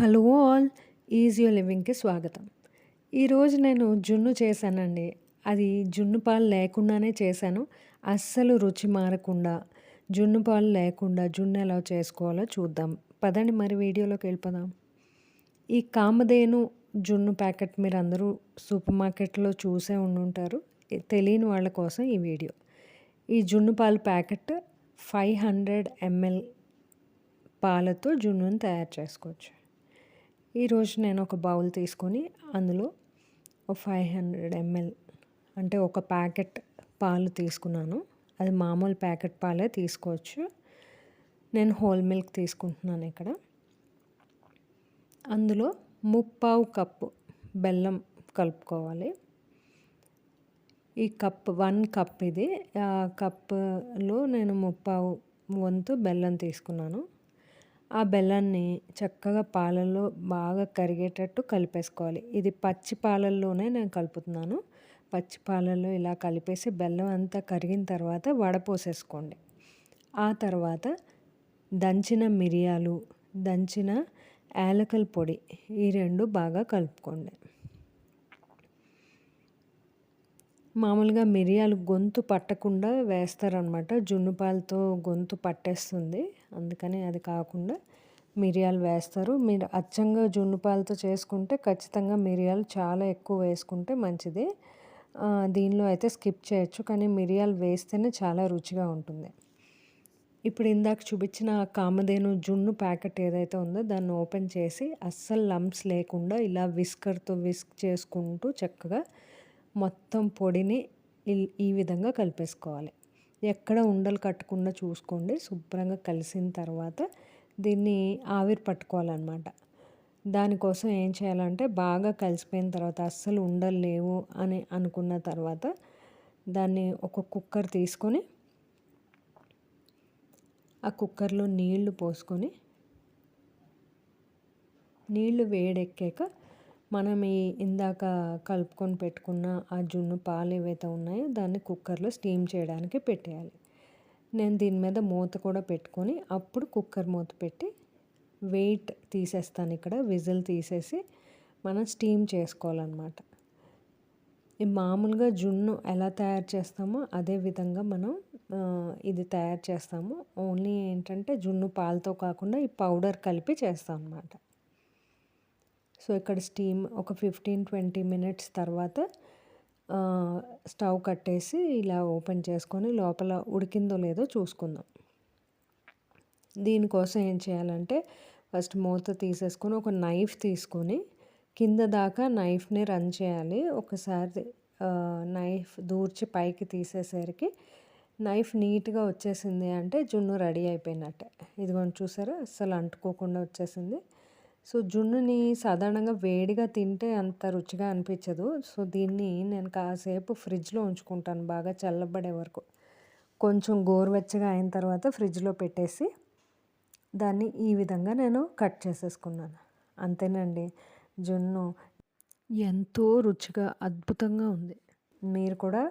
Hello all easy లివింగ్కి స్వాగతం. ఈరోజు నేను జున్ను చేశానండి. అది జున్ను పాలు లేకుండానే చేశాను. అస్సలు రుచి మారకుండా జున్ను పాలు లేకుండా జున్ను ఎలా చేసుకోవాలో చూద్దాం. పదండి మరి వీడియోలోకి వెళ్ళిపోదాం. ఈ కామధేను జున్ను ప్యాకెట్ మీరు అందరూ సూపర్ మార్కెట్లో చూసే ఉండుంటారు. తెలియని వాళ్ళ కోసం ఈ వీడియో. ఈ జున్ను పాలు ప్యాకెట్ ఫైవ్ హండ్రెడ్ ఎంఎల్ పాలతో జున్నుని తయారు చేసుకోవచ్చు. ఈరోజు నేను ఒక బౌల్ తీసుకొని అందులో ఒక ఫైవ్ హండ్రెడ్ ఎంఎల్ అంటే ఒక ప్యాకెట్ పాలు తీసుకున్నాను. అది మామూలు ప్యాకెట్ పాలే తీసుకోవచ్చు. నేను హోల్ మిల్క్ తీసుకుంటున్నాను ఇక్కడ. అందులో ముప్పావు కప్పు బెల్లం కలుపుకోవాలి. ఈ కప్ వన్ కప్ ఇది. ఆ కప్పులో నేను ముప్పావు వంతు బెల్లం తీసుకున్నాను. ఆ బెల్లాన్ని చక్కగా పాలల్లో బాగా కరిగేటట్టు కలిపేసుకోవాలి. ఇది పచ్చి పాలల్లోనే నేను కలుపుతున్నాను. పచ్చి పాలల్లో ఇలా కలిపేసి బెల్లం అంతా కరిగిన తర్వాత వడపోసేసుకోండి. ఆ తర్వాత దంచిన మిరియాలు దంచిన యాలకల పొడి ఈ రెండు బాగా కలుపుకోండి. మామూలుగా మిరియాలు గొంతు పట్టకుండా వేస్తారనమాట. జున్ను పాలతో గొంతు పట్టేస్తుంది. అందుకని అది కాకుండా మిరియాలు వేస్తారు. మీరు అచ్చంగా జున్ను పాలతో చేసుకుంటే ఖచ్చితంగా మిరియాలు చాలా ఎక్కువ వేసుకుంటే మంచిది. దీనిలో అయితే స్కిప్ చేయొచ్చు కానీ మిరియాలు వేస్తేనే చాలా రుచిగా ఉంటుంది. ఇప్పుడు ఇందాక చూపించిన కామధేను జున్ను ప్యాకెట్ ఏదైతే ఉందో దాన్ని ఓపెన్ చేసి అస్సలు లంప్స్ లేకుండా ఇలా విస్కర్తో విస్క్ చేసుకుంటూ చక్కగా మొత్తం పొడిని ఈ విధంగా కలిపేసుకోవాలి. ఎక్కడ ఉండలు కట్టకుండా చూసుకోండి. శుభ్రంగా కలిసిన తర్వాత దీన్ని ఆవిరి పట్టుకోవాలన్నమాట. దానికోసం ఏం చేయాలంటే బాగా కలిసిపోయిన తర్వాత అస్సలు ఉండలు లేవు అని అనుకున్న తర్వాత దాన్ని ఒక కుక్కర్ తీసుకొని ఆ కుక్కర్లో నీళ్ళు పోసుకొని నీళ్ళు వేడెక్కాక మనం ఈ ఇందాక కలుపుకొని పెట్టుకున్న ఆ జున్ను పాలు ఏవైతే ఉన్నాయో దాన్ని కుక్కర్లో స్టీమ్ చేయడానికి పెట్టేయాలి. నేను దీని మీద మూత కూడా పెట్టుకొని అప్పుడు కుక్కర్ మూత పెట్టి వెయిట్ తీసేస్తాను ఇక్కడ విజిల్ తీసేసి మనం స్టీమ్ చేసుకోవాలన్నమాట. ఈ మామూలుగా జున్ను ఎలా తయారు చేస్తామో అదే విధంగా మనం ఇది తయారు చేస్తాము. ఓన్లీ ఏంటంటే జున్ను పాలతో కాకుండా ఈ పౌడర్ కలిపి చేస్తాం అన్నమాట సో ఇక్కడ స్టీమ్ ఒక ఫిఫ్టీన్ ట్వంటీ మినిట్స్ తర్వాత స్టవ్ కట్టేసి ఇలా ఓపెన్ చేసుకొని లోపల ఉడికిందో లేదో చూసుకుందాం. దీనికోసం ఏం చేయాలంటే ఫస్ట్ మూత తీసేసుకొని ఒక నైఫ్ తీసుకొని కింద దాకా నైఫ్ని రన్ చేయాలి. ఒకసారి నైఫ్ దూర్చి పైకి తీసేసరికి నైఫ్ నీట్గా వచ్చేసింది అంటే జున్ను రెడీ అయిపోయినట్టే. ఇదిగోండి చూసారా? అస్సలు అంటుకోకుండా వచ్చేసింది. సో జున్నుని సాధారణంగా వేడిగా తింటే అంత రుచిగా అనిపించదు. సో దీన్ని నేను కాసేపు ఫ్రిడ్జ్లో ఉంచుకుంటాను బాగా చల్లబడే వరకు. కొంచెం గోరువెచ్చగా అయిన తర్వాత ఫ్రిడ్జ్లో పెట్టేసి దాన్ని ఈ విధంగా నేను కట్ చేసేసుకున్నాను. అంతేనండి జున్ను ఎంతో రుచిగా అద్భుతంగా ఉంది. మీరు కూడా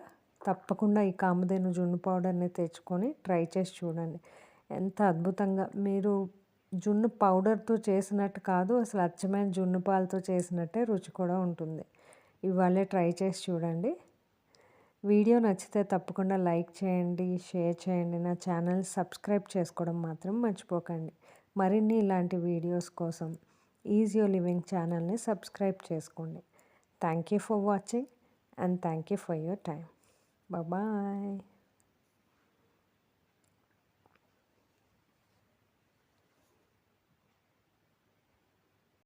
తప్పకుండా ఈ కామధేను జున్ను పౌడర్ని తెచ్చుకొని ట్రై చేసి చూడండి. ఎంత అద్భుతంగా! మీరు జున్ను పౌడర్తో చేసినట్టు కాదు అసలు అచ్చమైన జున్ను పాలతో చేసినట్టే రుచి కూడా ఉంటుంది. ఇవాళే ట్రై చేసి చూడండి. వీడియో నచ్చితే తప్పకుండా లైక్ చేయండి షేర్ చేయండి. నా ఛానల్ సబ్స్క్రైబ్ చేసుకోవడం మాత్రం మర్చిపోకండి. మరిన్ని ఇలాంటి వీడియోస్ కోసం ఈజీ లివింగ్ ఛానల్ని సబ్స్క్రైబ్ చేసుకోండి. Thank you for watching and thank you for your time bye.